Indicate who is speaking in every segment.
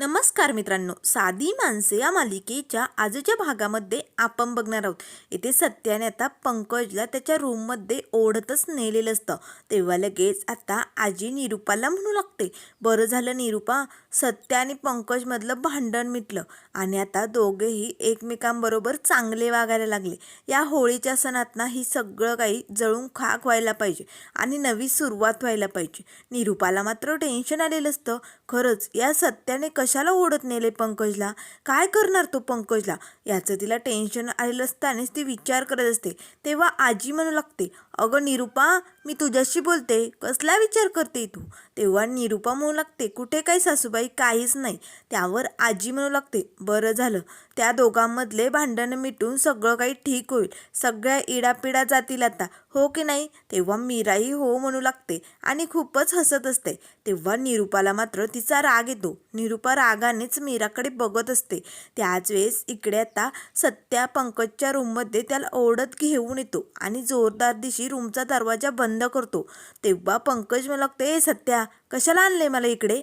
Speaker 1: नमस्कार मित्रांनो. साधी माणसे या मालिकेच्या आजच्या भागामध्ये आपण बघणार आहोत. इथे सत्याने आता पंकजला त्याच्या रूममध्ये ओढतच नेलेलं असतं. तेव्हा लगेच आता आजी निरुपाला म्हणू लागते. बरं झालं निरुपा सत्य आणि पंकजमधलं भांडण मिटलं आणि आता दोघेही एकमेकांबरोबर चांगले वागायला लागले. या होळीच्या सणात ना ही सगळं काही जळून खाक व्हायला पाहिजे आणि नवी सुरुवात व्हायला पाहिजे. निरुपाला मात्र टेन्शन आलेलं असतं. खरंच या सत्याने कशाला ओढत नेले पंकजला? काय करणार तो पंकजला? याचं तिला टेन्शन आलेलं असतानाच ती विचार करत असते. तेव्हा आजी म्हणू लागते अगं निरुपा मी तुझ्याशी बोलते. कसला विचार करते तू? तेव्हा निरुपा म्हणू लागते कुठे काय सासूबाई? काहीच नाही. त्यावर आजी म्हणू लागते बरं झालं. त्या दोघांमधले भांडणं मिटून सगळं काही ठीक होईल. सगळ्या इडापिडा जातील आता. हो की नाही? तेव्हा मीराही हो म्हणू लागते आणि खूपच हसत असते. तेव्हा निरुपाला मात्र तिचा राग येतो. निरुपा रागानेच मीराकडे बघत असते. त्याच वेळेस इकडे आता सत्या पंकजच्या रूममध्ये त्याला ओढत घेऊन येतो आणि जोरदार दिशी रूमचा दरवाजा बंद करतो. तेव्हा पंकज मला लागते "ए सत्या कशाला आणले मला इकडे?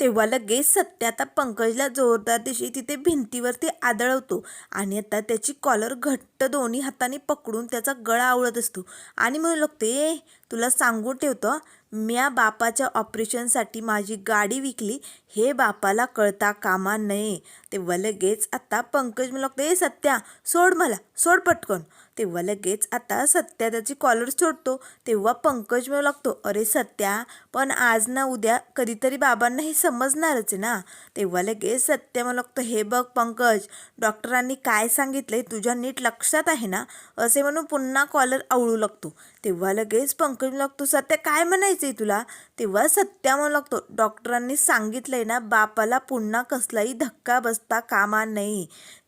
Speaker 1: तेव्हा लगेच सत्य आता पंकजला जोरदार दिशी तिथे भिंतीवरती आदळवतो. आणि आता त्याची कॉलर घट्ट दोन्ही हाताने पकडून त्याचा गळा आवळत असतो. आणि म्हणू लागतो "ए, तुला सांगून ठेवतो म्या बापाच्या ऑपरेशनसाठी माझी गाडी विकली. हे बापाला कळता कामा नये. तेव्हा लगेच आता पंकज म्हणू लागतो "ए सत्या सोड मला सोड पटकन. तेव्हा लगेच आता सत्या त्याची कॉलर सोडतो. तेव्हा पंकज मिळू लागतो. अरे सत्या पण आज ना उद्या कधीतरी बाबांना हे समजणारच आहे ना. तेव्हा लगेच सत्य म्हणू लागतो हे बघ पंकज डॉक्टरांनी काय सांगितलंय तुझ्या नीट लक्षात आहे ना? असे म्हणून पुन्हा कॉलर आवळू लागतो. तेव्हा लगेच पंकज म्हणू लागतो सत्या काय म्हणायचंय तुला? तेव्हा सत्या म्हणू लागतो डॉक्टरांनी सांगितलंय ना बापाला पुन्हा कसलाही धक्का बसता कामा नये.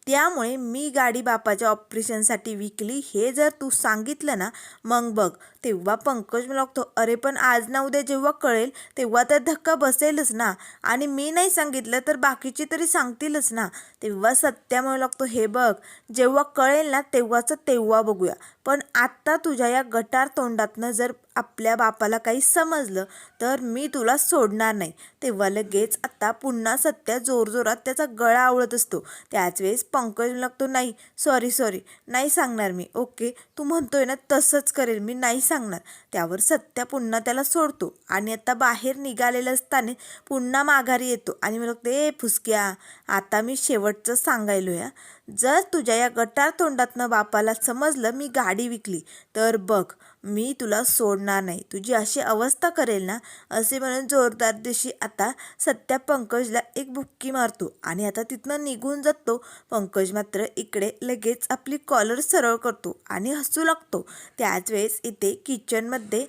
Speaker 1: त्यामुळे मी गाडी बापाच्या ऑपरेशनसाठी विकली. हे जर तू सांगितलं ना मग बघ. तेव्हा पंकज मला लागतो अरे पण आज ना उद्या जेव्हा कळेल तेव्हा तर धक्का बसेलच ना. आणि मी नाही सांगितलं तर बाकीचे तरी सांगतीलच ना. तेव्हा सत्या म्हणू लागतो हे बघ जेव्हा कळेल ना तेव्हाचं तेव्हा बघूया. पण आत्ता तुझ्या या गटार तोंडातनं जर आपल्या बापाला काही समजलं तर मी तुला सोडणार नाही. तेव्हा लगेच आत्ता पुन्हा सत्या जोरजोरात त्याचा गळा आवळत असतो. त्याच वेळेस पंकज लागतो नाही सॉरी सॉरी नाही सांगणार मी. ओके तू म्हणतोय ना तसंच करेल. मी नाही सांग सांगणार. त्यावर सत्या पुन्हा त्याला सोडतो. आणि आता बाहेर निघालेलं असताना पुन्हा माघारी येतो. आणि मला ते फुसक्या आता मी शेवटचं सांगायलो या जर तुझ्या या गटार तोंडातनं बापाला समजलं मी गाडी विकली तर बघ मी तुला सोडणार नाही. तुझी अशी अवस्था करेल ना असे म्हणून जोरदार दिवशी आता सत्या पंकजला एक बुक्की मारतो आणि आता तिथनं निघून जातो. पंकज मात्र इकडे लगेच आपली कॉलर सरळ करतो आणि हसू लागतो. त्याच वेळेस इथे किचनमध्ये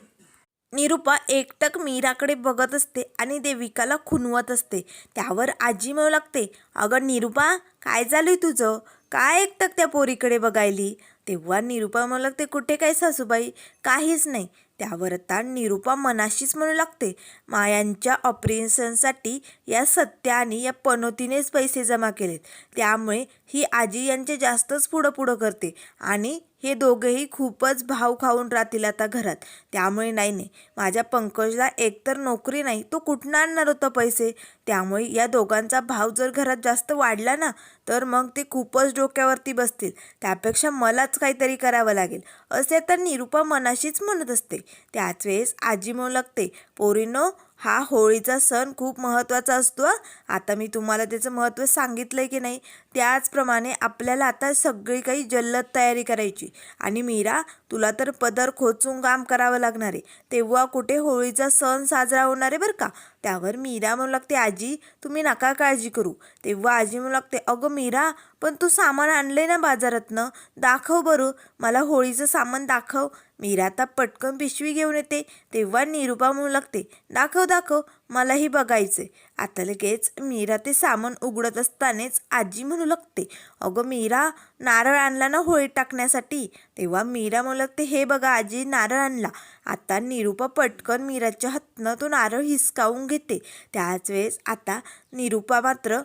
Speaker 1: निरुपा एकटक मीराकडे बघत असते आणि देविकाला खुनवत असते. त्यावर आजी म्हणू लागते अगं निरुपा काय झालंय तुझं? काय एकटक त्या पोरीकडे बघायली? तेव्हा निरुपा म्हणू लागते कुठे काय सासूबाई? काहीच नाही. त्यावर आता निरुपा मनाशीच म्हणू लागते मायांच्या ऑपरेशनसाठी या सत्या आणि या पनोतीनेच पैसे जमा केलेत. त्यामुळे ही आजी यांचे जास्तच पुढं पुढं करते आणि हे दोघेही खूपच भाव खाऊन राहतील आता घरात. त्यामुळे नाही नाही. माझ्या पंकजला एकतर नोकरी नाही तो कुठनं आणणार होता पैसे? त्यामुळे या दोघांचा भाव जर घरात जास्त वाढला ना तर मग ते खूपच डोक्यावरती बसतील. त्यापेक्षा मलाच काहीतरी करावं लागेल. असे तर निरुपा मनाशीच म्हणत असते. त्याच वेळेस आजी म्हणू लागते पोरीनो हा होळीचा सण खूप महत्त्वाचा असतो आता मी तुम्हाला त्याचं महत्त्व सांगितलं आहे की नाही त्याचप्रमाणे आपल्याला आता सगळी काही जल्लद तयारी करायची. आणि मीरा तुला तर पदर खोचून काम करावं लागणार आहे. तेव्हा कुठे होळीचा सण साजरा होणार आहे बरं का? त्यावर मीरा म्हणू लागते आजी तुम्ही नका काळजी करू. तेव्हा आजी म्हणू लागते अगं मीरा पण तू सामान आणले ना बाजारातनं दाखव बरं. मला होळीचं सामान दाखव. मीरा आता पटकन पिशवी घेऊन येते. तेव्हा निरुपा म्हणू लागते दाखव दाखव मलाही बघायचे आता लगेच मीरा ते सामान उघडत असतानाच आजी म्हणू लागते अगं मीरा नारळ आणला ना होळी टाकण्यासाठी? तेव्हा मीरा म्हणू लागते हे बघा आजी नारळ आणला. आता निरुपा पटकन मीराच्या हातनं तो नारळ हिसकावून घेते. त्याच वेळेस आता निरुपा मात्र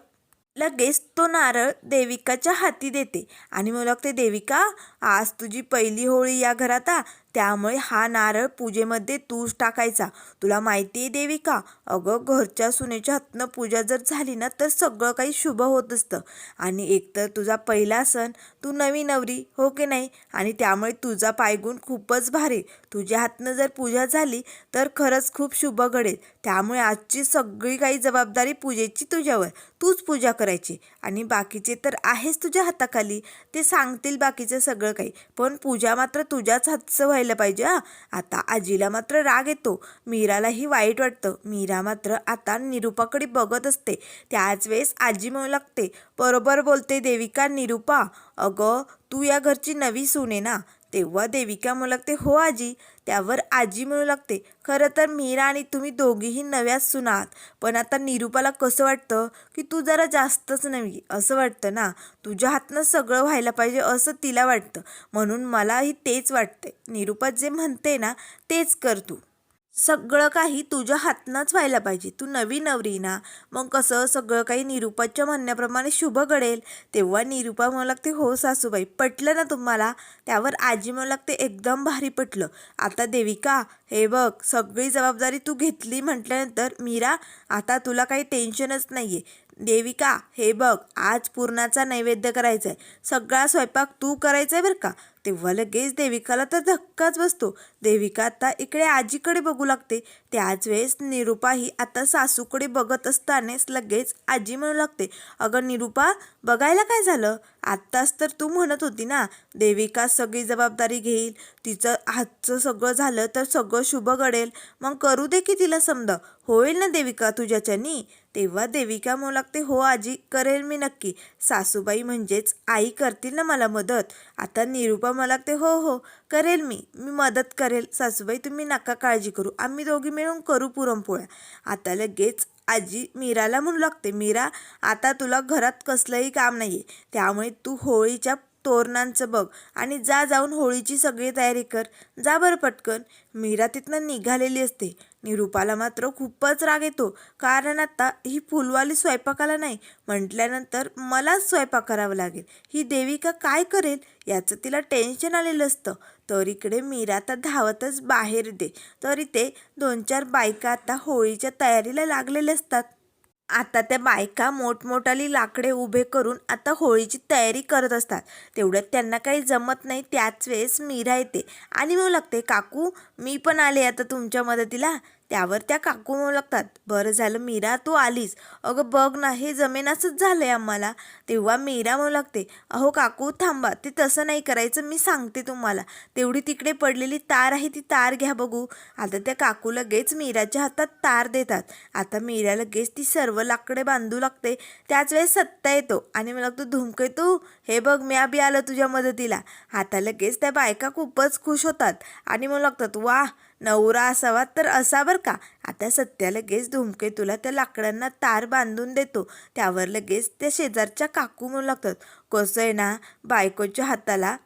Speaker 1: लगेच तो नारळ देविकाच्या हाती देते आणि मग लागते देविका आज तुझी पहिली होळी या घरात आ त्यामुळे हा नारळ पूजेमध्ये तूच टाकायचा. तुला माहिती आहे देविका? अगं घरच्या सुनेच्या हातनं पूजा जर झाली ना तर सगळं काही शुभ होत असतं. आणि एकतर तुझा पहिला सण तू नवी नवरी हो की नाही? आणि त्यामुळे तुझा पायगुण खूपच भारी. तुझ्या हातनं जर पूजा झाली तर खरंच खूप शुभ घडेल. त्यामुळे आजची सगळी काही जबाबदारी पूजेची तुझ्यावर. तूच पूजा करायची. आणि बाकीचे तर आहेच तुझ्या हाताखाली. ते सांगतील बाकीचं सगळं काही. पण पूजा मात्र तुझ्याच हातचं व्हायला पाहिजे हा. आता आजीला मात्र राग येतो. मीरालाही वाईट वाटतं. मीरा मात्र आता निरूपाकडे बघत असते. त्याच वेळेस आजी म्हणू लागते बरोबर बोलते देविका निरूपा. अगं तू या घरची नवी सून आहे ना. तेव्हा देविका म्हणू लागते हो आजी. त्यावर आजी म्हणू लागते खरं तर मीरा आणि तुम्ही दोघीही नव्याच सुनात पण आता निरूपाला कसं वाटतं की तू जरा जास्तच नवी असं वाटतं ना? तुझ्या हातनं सगळं व्हायला पाहिजे असं तिला वाटतं म्हणून मलाही तेच वाटते निरूपा जे म्हणते ना तेच कर तू. सगळं काही तुझ्या हातनंच व्हायला पाहिजे. तू नवी नवरी ना. मग कसं सगळं काही निरूपाच्या म्हणण्याप्रमाणे शुभ घडेल. तेव्हा निरूपा म्हणू लागते हो सासूबाई पटलं ना तुम्हाला? त्यावर आजी म्हणू लागते एकदम भारी पटलं. आता देविका हे बघ सगळी जबाबदारी तू घेतली म्हटल्यानंतर मीरा आता तुला काही टेन्शनच नाही आहे देविका हे बघ आज पूर्णाचा नैवेद्य करायचा आहे सगळा स्वयंपाक तू करायचा आहे बरं का? तेव्हा लगेच देविकाला तर धक्काच बसतो. देविका आता इकडे आजीकडे बघू लागते. त्याच वेळेस निरुपा ही आता सासूकडे बघत असतानाच लगेच आजी म्हणू लागते अगं निरूपा बघायला काय झालं? आत्ताच तर तू म्हणत होती ना देविका सगळी जबाबदारी घेईल तिचं हातचं सगळं झालं तर सगळं शुभ घडेल. मग करू दे की तिला समजा. होईल ना देविका तुझ्याच्यानी? तेव्हा देविका म्हणू लागते हो आजी करेल मी नक्की. सासूबाई म्हणजेच आई करतील ना मला मदत. आता निरूपा मला लागते हो हो करेल मी. मी मदत करेल. सासूबाई तुम्ही नका काळजी करू. आम्ही दोघी मिळून करू पुरणपोळ्या. आता लगेच आजी मीराला म्हणू लागते मीरा आता तुला घरात कसलंही काम नाही आहे त्यामुळे तू होळीच्या तोरणांचं बघ. आणि जा जाऊन होळीची सगळी तयारी कर. जा बरं पटकन. मीरा तिथनं निघालेली असते. निरूपाला मात्र खूपच राग येतो. कारण आता ही फुलवाली स्वयंपाकाला नाही. म्हटल्यानंतर मलाच स्वयंपाक करावा लागेल. ही देविका काय करेल? याचं तिला टेन्शन आलेलं असतं. तर इकडे मीरा आता धावतच बाहेर दे तर इथे दोन चार बायका आता होळीच्या तयारीला लागलेल्या असतात. आता त्या बायका मोठमोठाली लाकडे उभे करून आता होळीची तयारी करत असतात. तेवढ्यात त्यांना काही जमत नाही त्याच वेळेस मीरा येते. आणि म्हणू लागते काकू मी पण आले आता तुमच्या मदतीला. त्यावर त्या काकू म्हणू लागतात बरं झालं मीरा तू आलीस. अगं बघ ना हे जमेनाचंच आहे आम्हाला. तेव्हा मीरा म्हणू लागते अहो काकू थांबा. ते तसं नाही करायचं मी सांगते तुम्हाला. तेवढी तिकडे पडलेली तार आहे ती तार घ्या बघू. आता त्या काकू लगेच मीराच्या हातात तार देतात. आता मीरा लगेच ती सर्व लाकडे बांधू लागते. त्याच वेळेस सत्ता येतो. आणि मला लागतो धुमके तू हे बघ मी आबी आलं तुझ्या मदतीला. आता लगेच त्या बायका खूपच खुश होतात. आणि मला लागतात वा नवरा असावा तर असा बरं का? आता सत्या लगेच धुमके तुला त्या लाकडांना तार बांधून देतो. त्यावर लगेच त्या शेजारच्या काकू म्हणू लागतात. कसं आहे ना बायकोच्या हाताला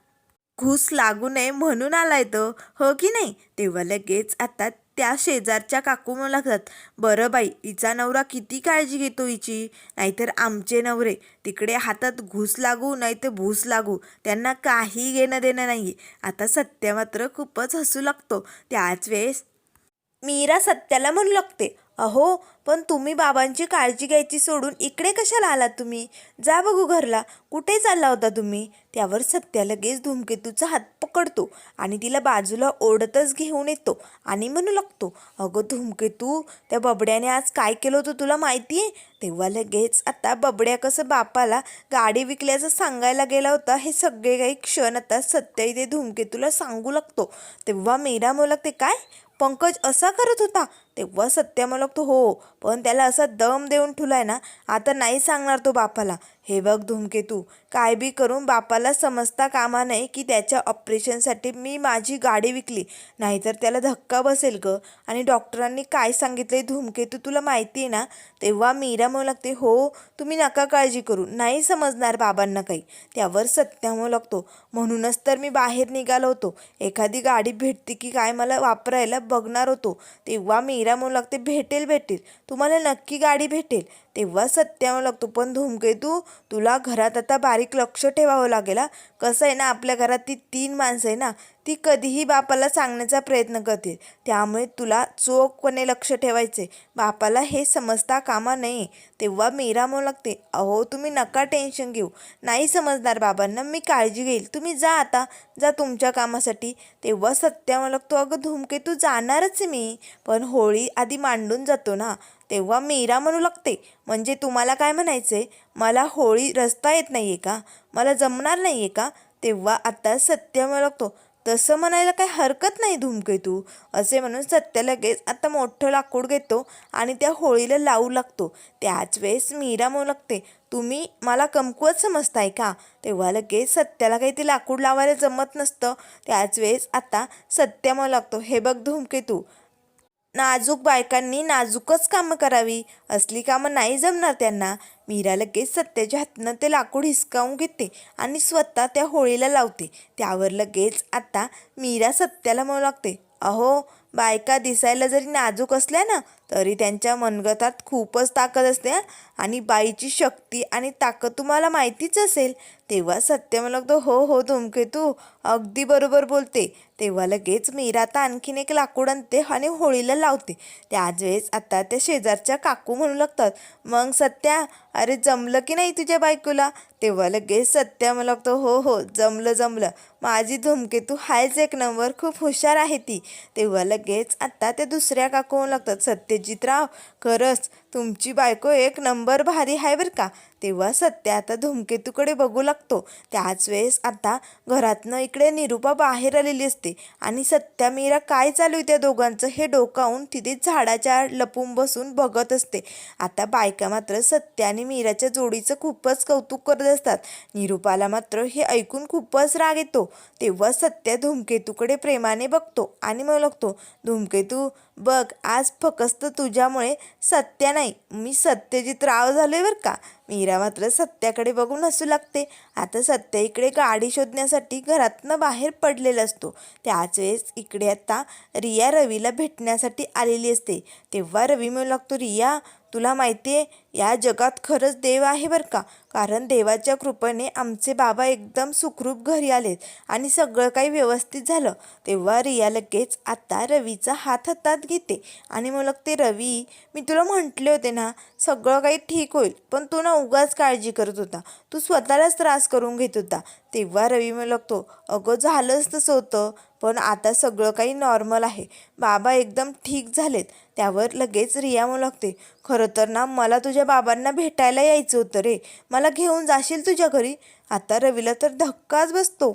Speaker 1: घूस लागू नये म्हणून आलाय तो. हो की नाही? तेव्हा लगेच आता त्या शेजारच्या काकू मला लागतात बरं बाई हिचा नवरा किती काळजी घेतो हिची? नाहीतर आमचे नवरे तिकडे हातात घूस लागू नाहीतर भूस लागू. त्यांना काही घेणं देणं नाही आता सत्य मात्र खूपच हसू लागतो. त्याच वेळेस मीरा सत्याला म्हणू लागते अहो पण तुम्ही बाबांची काळजी घ्यायची सोडून इकडे कशाला आलात तुम्ही? जा बघू घरला. कुठे चालला होता तुम्ही? त्यावर सत्या लगेच धूमकेतूचा हात पकडतो आणि तिला बाजूला ओढतच घेऊन येतो आणि म्हणू लागतो अगं धूमकेतू त्या बबड्याने आज काय केलं होतं तुला माहिती आहे तेव्हा लगेच आता बबड्या कसं बापाला गाडी विकल्याचं सांगायला गेला होता हे सगळे काही क्षण आता सत्य इथे धूमकेतूला सांगू लागतो. तेव्हा मीरा म्हणू लागते काय? पंकज असा करत होता? तेव्हा सत्य मला लागतो हो पण त्याला असा दम देऊन ठुलाय ना आता नाही सांगणार तो बापाला. हे बघ धूमकेतू काय बी करून बापाला समजता कामा नये की त्याच्या ऑपरेशनसाठी मी माझी गाडी विकली. नाहीतर त्याला धक्का बसेल ग. आणि डॉक्टरांनी काय सांगितले धूमकेतू तुला माहिती आहे ना? तेव्हा मीरा म्हणू लागते हो तुम्ही नका काळजी करू. नाही समजणार बाबांना काही. त्यावर सत्या म्हणू लागतो म्हणूनच तर मी बाहेर निघालो होतो. एखादी गाडी भेटते की काय मला वापरायला बघणार होतो. तेव्हा मीरा म्हणू लागते भेटेल भेटेल तुम्हाला नक्की गाडी भेटेल तेव्हा सत्यावर लागतो पण धूमकेतू तुला घरात आता बारीक लक्ष ठेवावं लागेल हा. कसं आहे ना आपल्या घरात ती तीन माणसं आहे ना ती कधीही बापाला सांगण्याचा प्रयत्न करतील. त्यामुळे तुला चोखपणे लक्ष ठेवायचे बापाला हे समजता कामा नये. तेव्हा मीरा म्हणू लागते अहो तुम्ही नका टेन्शन घेऊ. नाही समजणार बाबांना मी काळजी घेईल. तुम्ही जा आता. जा तुमच्या कामासाठी. तेव्हा सत्या म्हणू लागतो अगं धूमकेतू जाणारच मी. पण होळी आधी मांडून जातो ना. तेव्हा मीरा म्हणू लागते म्हणजे तुम्हाला काय म्हणायचं आहे मला होळी रस्ता येत नाही आहे का? मला जमणार नाही आहे का? तेव्हा आता सत्य म्हणू लागतो तसं म्हणायला काही हरकत नाही धूमकेतू असे म्हणून सत्य लगेच आता मोठं लाकूड घेतो आणि त्या होळीला लावू लागतो. त्याच वेळेस मीरा म्हणू लागते तुम्ही मला कमकुवत समजताय का? तेव्हा लगेच सत्याला काही ते लाकूड लावायला जमत नसतं. त्याच वेळेस आता सत्य म्हणू लागतो हे बघ धूमकेतू नाजूक बायकांनी नाजूकच कामं करावी. असली कामं नाही जमणार त्यांना. मीरा लगेच सत्याच्या हातनं ते लाकूड हिसकावून घेते आणि स्वतः त्या होळीला लावते. त्यावर लगेच आता मीरा सत्याला म्हणू लागते अहो बायका दिसायला जरी नाजूक असल्या ना तरी त्यांच्या मनगटात खूपच ताकद असते आणि बाईची शक्ती आणि ताकद तुम्हाला माहितीच असेल. तेव्हा सत्य म्हणतो लागतो हो हो धूमकेतू अगदी बरोबर बोलते. तेव्हा लगेच मीरा आता आणखीन एक लाकूड आणते आणि होळीला लावते. त्याच वेळेस आता त्या शेजारच्या काकू म्हणू लागतात मग सत्या अरे जमलं की नाही तुझ्या बायकोला? तेव्हा लगेच सत्या मला लागतो हो हो जमलं जमलं. माझी धूमकेतू हायच एक नंबर खूप हुशार आहे ती. तेव्हा लगेच आता त्या दुसऱ्या काकू म्हणू लागतात सत्य ते करस. तुमची बायको एक नंबर भारी आहे बरं का. तेव्हा सत्य आता धूमकेतूकडे बघू लागतो. त्याच वेळेस आता घरातनं इकडे निरुपा बाहेर आलेली असते. आणि सत्या मीरा काय चालू आहे त्या दोघांचं हे डोकावून तिथे झाडाच्या लपून बसून बघत असते. आता बायका मात्र सत्या आणि मीराच्या जोडीचं खूपच कौतुक करत असतात. निरुपाला मात्र हे ऐकून खूपच राग येतो. तेव्हा सत्या धूमकेतूकडे प्रेमाने बघतो आणि मग लागतो धूमकेतू बघ आज फक्त तुझ्यामुळे सत्या नाही मी सत्यजित राव झाले बरं का. मीरा मात्र सत्याकडे बघून हसू लागते. आता सत्या इकडे गाडी शोधण्यासाठी घरातनं बाहेर पडलेला असतो. त्याच वेळेस इकडे आता रिया रवीला भेटण्यासाठी आलेली असते. तेव्हा रवी म्हणू लागतो रिया तुला माहिती आहे या जगात खरंच देव आहे बरं का? कारण देवाच्या कृपेने आमचे बाबा एकदम सुखरूप घरी आलेत आणि सगळं काही व्यवस्थित झालं. तेव्हा रिया लगेच आता रवीचा हात हातात घेते आणि मग ते रवी मी तुला म्हटले होते ना सगळं काही ठीक होईल पण तू ना उगाच काळजी करत होता. तू स्वतःलाच त्रास करून घेत होता. तेव्हा रवी मग लागतो अगं झालंच तसं होतं पण आता सगळं काही नॉर्मल आहे. बाबा एकदम ठीक झालेत. त्यावर लगेच रिया मग लागते खरं तर ना मला तुझ्या बाबांना भेटायला यायचं होतं रे. मला घेऊन जाशील तुझ्या घरी? आता रवीला तर धक्काच बसतो.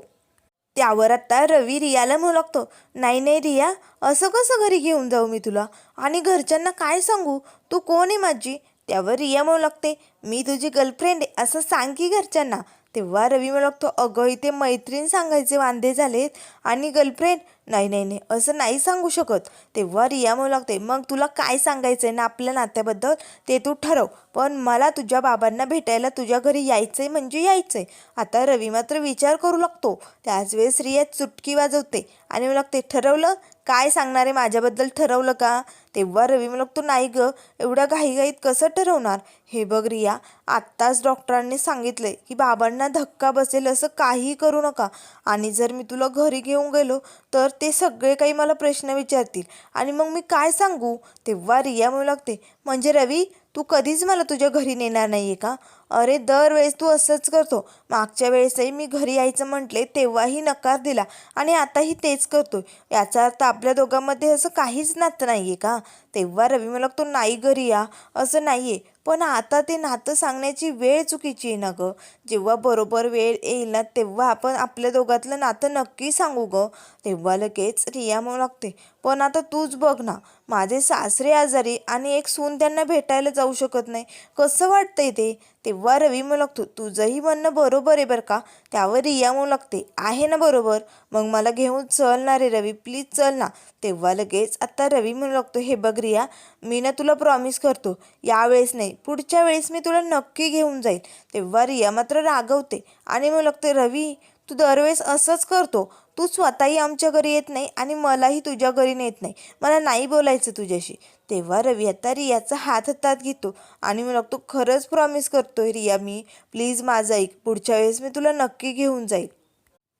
Speaker 1: त्यावर आता रवी रियाला म्हणू लागतो नाही नाही रिया असं कसं घरी घेऊन जाऊ मी तुला? आणि घरच्यांना काय सांगू? तू कोण आहे माझी? त्यावर रिया म्हणू लागते मी तुझी गर्लफ्रेंड आहे असं सांग की घरच्यांना. तेव्हा रवी म्हणू लागतो अगं इथे मैत्रीण सांगायचे वांदे झालेत आणि गर्लफ्रेंड नाही नाही नाही असं नाही सांगू शकत. तेव्हा रिया म्हणू लागते मग तुला काय सांगायचं आहे ना आपल्या नात्याबद्दल ते तू ठरव. पण मला तुझ्या बाबांना भेटायला तुझ्या घरी यायचं आहे म्हणजे यायचं आहे आता रवी मात्र विचार करू लागतो. त्याच वेळेस रिया चुटकी वाजवते आणि म्हणू लागते ठरवलं? काय सांगणार आहे माझ्याबद्दल ठरवलं का? तेव्हा रवी म्हणू तू नाही गं एवढ्या घाईघाईत कसं ठरवणार? हे बघ रिया आत्ताच डॉक्टरांनी सांगितलंय की बाबांना धक्का बसेल असं काहीही करू नका. आणि जर मी तुला घरी घेऊन गेलो तर ते सगळे काही मला प्रश्न विचारतील. आणि मग मी काय सांगू? तेव्हा रिया म्हणू लागते म्हणजे रवी तू कधीच मला तुझ्या घरी नेणार नाही आहे का? अरे दरवेळेस तू असंच करतो. मागच्या वेळेसही मी घरी यायचं म्हटले तेव्हाही नकार दिला आणि आताही तेच करतो याचा अर्थ आपल्या दोघांमध्ये असं काहीच नातं नाही आहे का? तेव्हा रवी मला तो नाही घरी या. असं नाही आहे पण आता ते नातं सांगण्याची वेळ चुकीची आहे ना गं. जेव्हा बरोबर वेळ येईल ना तेव्हा आपण आपल्या दोघातलं नातं नक्की सांगू गं. तेव्हा लगेच रिया म्हणू लागते पण आता तूच बघ ना माझे सासरे आजारी आणि एक सून त्यांना भेटायला जाऊ शकत नाही. कसं वाटतंय ते? तेव्हा रवी म्हणू लागतो तुझंही म्हणणं बरोबर आहे बरं का? त्यावर रिया म्हणू लागते आहे ना बरोबर? मग मला घेऊन चल ना रे रवी प्लीज चल ना. तेव्हा लगेच आता रवी म्हणू लागतो हे बघ रिया मी ना तुला प्रॉमिस करतो यावेळेस नाही पुढच्या वेळेस मी तुला नक्की घेऊन जाईल तेव्हा रिया मात्र रागवते आणि मग लागते रवी तू दरवेळेस असंच करतो तू स्वतःही आमच्या घरी येत नाही आणि मलाही तुझ्या घरी नेत नाही. मला नाही बोलायचं तुझ्याशी. तेव्हा रवी आता रियाचा हात हातात घेतो आणि मग तू खरंच प्रॉमिस करतोय रिया मी. प्लीज माझं ऐक. पुढच्या वेळेस मी तुला नक्की घेऊन जाईल.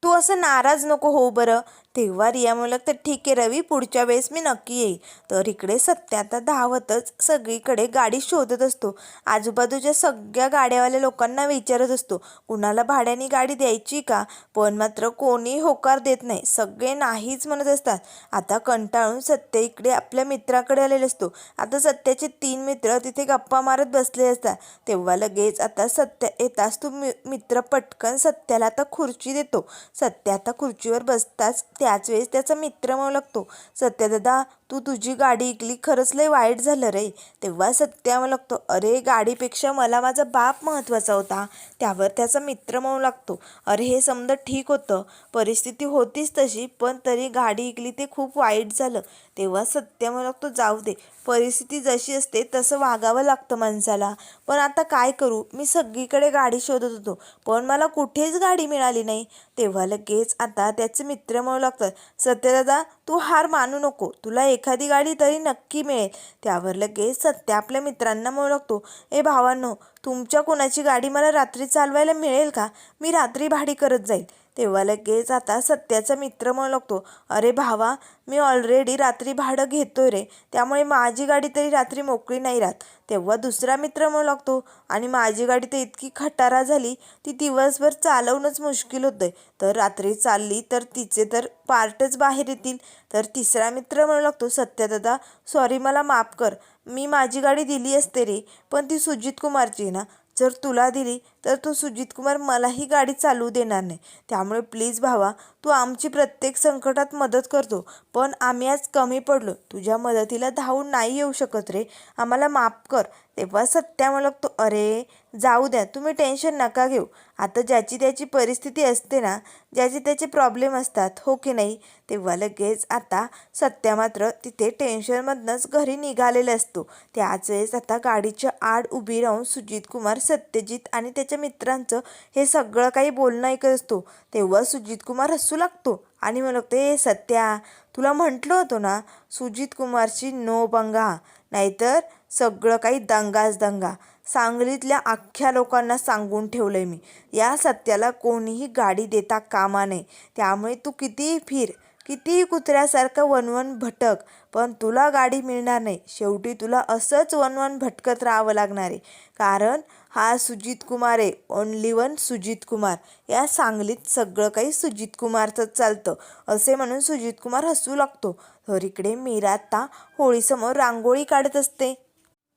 Speaker 1: तू असं नाराज नको हो बरं. तेव्हा रिया म्हणलं तर ठीक आहे रवी पुढच्या वेळेस मी नक्की येईल. तर इकडे सत्य आता धावतच सगळीकडे गाडी शोधत असतो. आजूबाजूच्या सगळ्या गाड्यावाल्या लोकांना विचारत असतो कुणाला भाड्याने गाडी द्यायची का? पण मात्र कोणी होकार देत नाही. सगळे नाहीच म्हणत असतात. आता कंटाळून सत्य इकडे आपल्या मित्राकडे आलेले असतो. आता सत्याचे तीन मित्र तिथे गप्पा मारत बसले असतात. तेव्हा लगेच आता सत्य येताच तू मि मित्र पटकन सत्याला आता खुर्ची देतो. सत्य आता खुर्चीवर बसताच त्याच वेळेस त्याचा मित्र म्हणू लागतो सत्यदादा तू तुझी गाडी इकली खरंच लय वाईट झालं रे. तेव्हा सत्या म्हणू लागतो अरे गाडीपेक्षा मला माझा बाप महत्त्वाचा होता. त्यावर त्याचा मित्र म्हणू लागतो अरे हे समजा ठीक होतं परिस्थिती होतीच तशी पण तरी गाडी इकली ते खूप वाईट झालं. तेव्हा सत्य म्हणू लागतो जाऊ दे. परिस्थिती जशी असते तसं वागावं लागतं माणसाला. पण आता काय करू? मी सगळीकडे गाडी शोधत होतो. पण मला कुठेच गाडी मिळाली नाही. तेव्हा लगेच आता त्याचे मित्र म्हणू लागतात सत्यदादा तू हार मानू नको. तुला एखादी गाडी तरी नक्की मिळेल. त्यावर लगेच सत्य आपल्या मित्रांना म्हणू लागतो ए भावांनो तुमच्या कोणाची गाडी मला रात्री चालवायला मिळेल का? मी रात्री भाडी करत जाईल. तेव्हा लगेच आता सत्याचा मित्र म्हणू लागतो अरे भावा मी ऑलरेडी रात्री भाडं घेतोय रे. त्यामुळे माझी गाडी तरी रात्री मोकळी नाही राहत. तेव्हा दुसरा मित्र म्हणू लागतो आणि माझी गाडी तर इतकी खटारा झाली ती दिवसभर चालवणंच मुश्किल होतं तर रात्री चालली तर तिचे तर पार्टच बाहेर येतील. तर तिसरा मित्र म्हणू लागतो सत्यदादा सॉरी मला माफ कर. मी माझी गाडी दिली असते रे पण ती सुजित कुमारची आहे ना. जर तुला दिली तर तो सुजित कुमार मलाही गाडी चालवू देणार नाही. त्यामुळे प्लीज भावा तू आमची प्रत्येक संकटात मदत करतो. पण आम्ही आज कमी पडलो. तुझ्या मदतीला धावून नाही येऊ शकत रे. आम्हाला माफ कर. तेव्हा सत्या म्हणतो अरे जाऊ द्या. तुम्ही टेन्शन नका घेऊ. आता ज्याची त्याची परिस्थिती असते ना ज्याचे त्याचे प्रॉब्लेम असतात हो की नाही? तेव्हा लगेच आता सत्या मात्र तिथे टेन्शनमधनंच घरी निघालेला असतो. त्याच वेळेस आता गाडीच्या आड उभी राहून सुजित कुमार सत्यजित आणि त्याच्या मित्रांचं हे सगळं काही बोलणं ऐकत असतो. तेव्हा सुजित कुमार हसू लागतो आणि म्हणतो हे सत्या तुला म्हटलं होतं ना सुजित कुमारची नो बंगा. नाहीतर सगळं काही दंगाच दंगा. सांगलीतल्या अख्ख्या लोकांना सांगून ठेवलं आहे मी. या सत्याला कोणीही गाडी देता कामा नये. त्यामुळे तू कितीही फिर कितीही कुत्र्यासारखं वनवन भटक पण तुला गाडी मिळणार नाही. शेवटी तुला असंच वनवन भटकत राहावं लागणार आहे. कारण हा सुजित कुमार आहे. Only one Sujit Kumar. या सांगलीत सगळं काही सुजित कुमारचंच चालतं. असे म्हणून सुजित कुमार हसू लागतो. तर इकडे मीरा आता होळीसमोर रांगोळी काढत असते.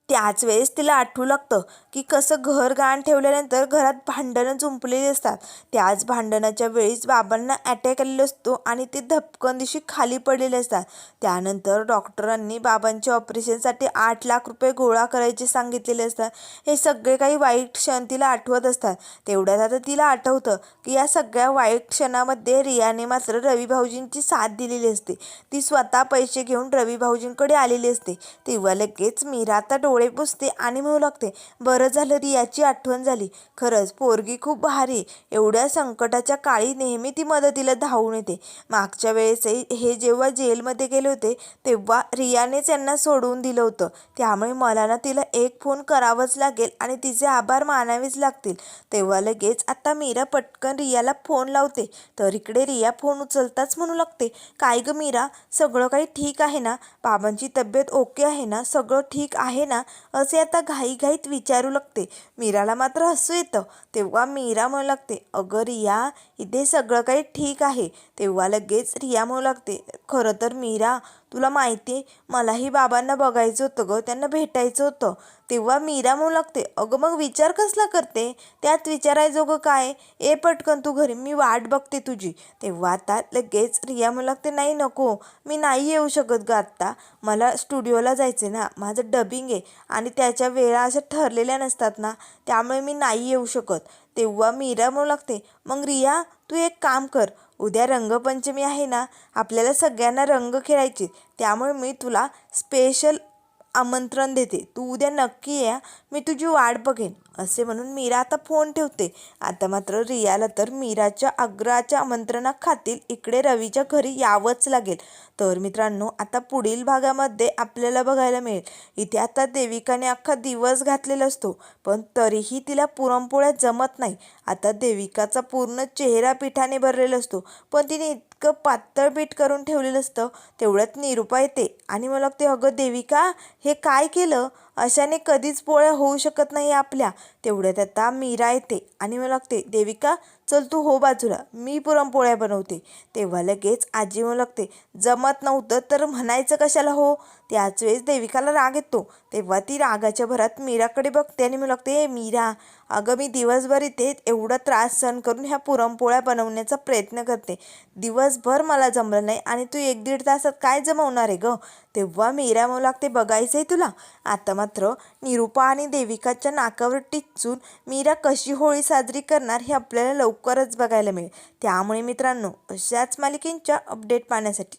Speaker 1: त्याच वेळेस तिला आठवू लागतं की कसं घर गहाण ठेवल्यानंतर घरात भांडणं जुंपलेली असतात. त्याच भांडणाच्या वेळीच बाबांना अटॅक आलेला असतो आणि ते धपकन दिशी खाली पडलेले असतात. त्यानंतर डॉक्टरांनी बाबांच्या ऑपरेशनसाठी आठ लाख रुपये गोळा करायचे सांगितलेले असतात. हे सगळे काही वाईट क्षण तिला आठवत असतात. तेवढ्यात आता तिला आठवतं की या सगळ्या वाईट क्षणामध्ये रियाने मात्र रवी भाऊजींची साथ दिलेली असते. ती स्वतः पैसे घेऊन रवी भाऊजींकडे आलेली असते. तेव्हा लगेच मीरा आता डोळे पुसते आणि म्हणू लागते. बरं झालं रियाची आठवण झाली. खरंच पोरगी खूप भारी. एवढ्या संकटाच्या काळी नेहमी ती मदतीला धावून येते. मागच्या वेळेसही हे जेव्हा जेलमध्ये गेले होते तेव्हा रियानेच यांना सोडवून दिलं होतं. त्यामुळे मला ना तिला एक फोन करावाच लागेल आणि तिचे आभार मानावेच लागतील. तेव्हा लगेच आता मीरा पटकन रियाला फोन लावते. तर इकडे रिया फोन उचलताच म्हणू लागते. काय ग मीरा सगळं काही ठीक आहे ना? बाबांची तब्येत ओके आहे ना? सगळं ठीक आहे ना? असे आता घाईघाईत विचारू लागते. मीराला मात्र हसू येतं. तेव्हा मीरा म्हणू लागते अगं रिया इथे सगळं काही ठीक आहे. तेव्हा लगेच रिया म्हणू लागते खरं तर मीरा तुला माहिती आहे मलाही बाबांना बघायचं होतं गं त्यांना भेटायचं होतं. तेव्हा मीरा म्हणू लागते अगं मग विचार कसला करते? त्यात विचारायजोगं काय? ए पटकन तू घरी मी वाट बघते तुझी. तेव्हा आता लगेच रिया म्हणू लागते नाही नको मी नाही येऊ शकत गं आत्ता. मला स्टुडिओला जायचं ना माझं डबिंग आहे आणि त्याच्या वेळा अशा ठरलेल्या नसतात ना त्यामुळे मी नाही येऊ शकत. तेव्हा मीरा म्हणू लागते मग रिया तू एक काम कर उद्या रंगपंचमी आहे ना आपल्याला सगळ्यांना रंग खेळायचे त्यामुळे मी तुला स्पेशल आमंत्रण देते. तू उद्या नक्की या मी तुझी वाट बघेन. असे म्हणून मीरा आता फोन ठेवते. आता मात्र रियाला तर मीराच्या आग्रहाच्या आमंत्रणाखातील इकडे रवीच्या घरी यावंच लागेल. तर मित्रांनो आता पुढील भागामध्ये आपल्याला बघायला मिळेल. इथे आता देविकाने अख्खा दिवस घातलेला असतो. पण तरीही तिला पुरणपोळ्या जमत नाही. आता देविकाचा पूर्ण चेहरा पिठाने भरलेला असतो. पण तिने इतकं पातळ पीठ करून ठेवलेलं असतं तेवढ्यात निरूपा येते आणि मला लागते अगं देविका हे काय केलं? अशाने कधीच पोळ्या होऊ शकत नाही आपल्या. तेवढ्यात आता मीरा येते आणि मला लागते देविका चल तू हो बाजूला मी पुरणपोळ्या बनवते. तेव्हा लगेच आजी मला लागते जमत नव्हतं तर म्हणायचं कशाला हो? त्याच वेळेस देविकाला राग येतो. तेव्हा ती रागाच्या भरात मीराकडे बघते आणि म्हणू लागते ए मीरा अगं मी दिवसभर इथे एवढा त्रास सहन करून ह्या पुरणपोळ्या बनवण्याचा प्रयत्न करते. दिवसभर मला जमलं नाही आणि तू एक दीड तासात काय जमवणार आहे गं? तेव्हा मीरा म्हणू लागते बघायचं आहे तुला. आता मात्र निरुपा आणि देविकाच्या नाकावर टिचून मीरा कशी होळी साजरी करणार हे आपल्याला लवकरच बघायला मिळेल. त्यामुळे मित्रांनो अशाच मालिकेंच्या अपडेट पाहण्यासाठी